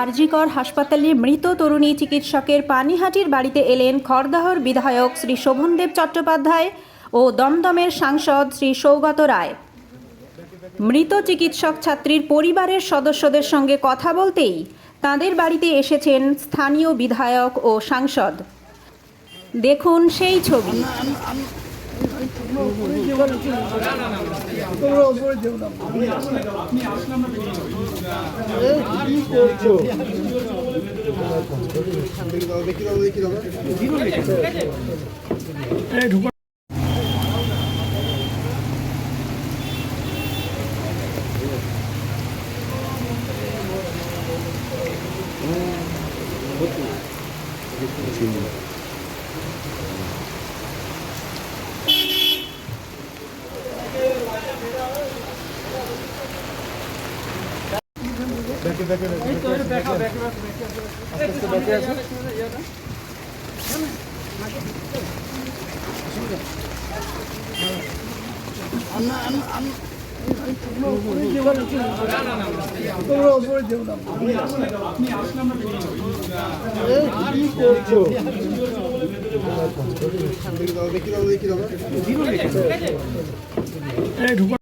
আরজিকর হাসপাতালে মৃত তরুণী চিকিৎসকের পানিহাটির বাড়িতে এলেন খড়দহর বিধায়ক শ্রী শোভনদেব চট্টোপাধ্যায় ও দমদমের সাংসদ শ্রী সৌগত রায়। মৃত চিকিৎসক ছাত্রীর পরিবারের সদস্যদের সঙ্গে কথা বলতেই তাদের বাড়িতে এসেছেন স্থানীয় বিধায়ক ও সাংসদ। দেখুন সেই ছবি। তোমরা যেও না এই কি করছ এই ঢুকো তোমরা উপরে